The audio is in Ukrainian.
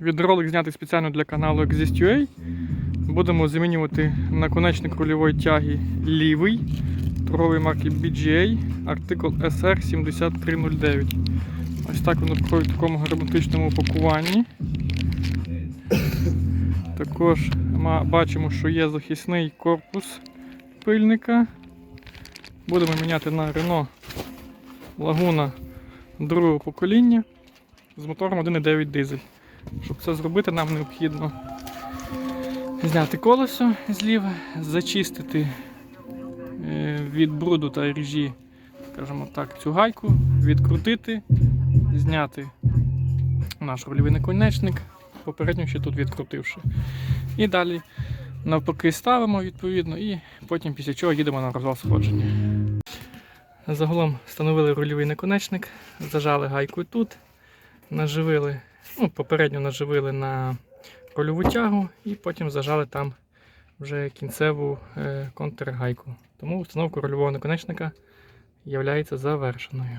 Відеоролик знятий спеціально для каналу Exist.ua. Будемо замінювати наконечник рульової тяги лівий торгової марки BGA, артикл SR7309. Ось так воно проходить в такому герметичному упакуванні. Також ма- бачимо, що є захисний корпус пильника. Будемо міняти на Renault Laguna другого покоління з мотором 1.9 дизель. Щоб це зробити, нам необхідно зняти колесо зліва, зачистити е, від бруду та ріжі, скажімо так, цю гайку, відкрутити, зняти наш рульовий наконечник, попередньо ще тут відкрутивши. І далі навпаки ставимо відповідно, і потім після чого їдемо на розвал сходження. Загалом встановили рульовий наконечник, зажали гайку тут, наживили, ну, попередньо наживили на кольову тягу і потім зажали там вже кінцеву е, контргайку. Тому установка рольового наконечника є завершеною.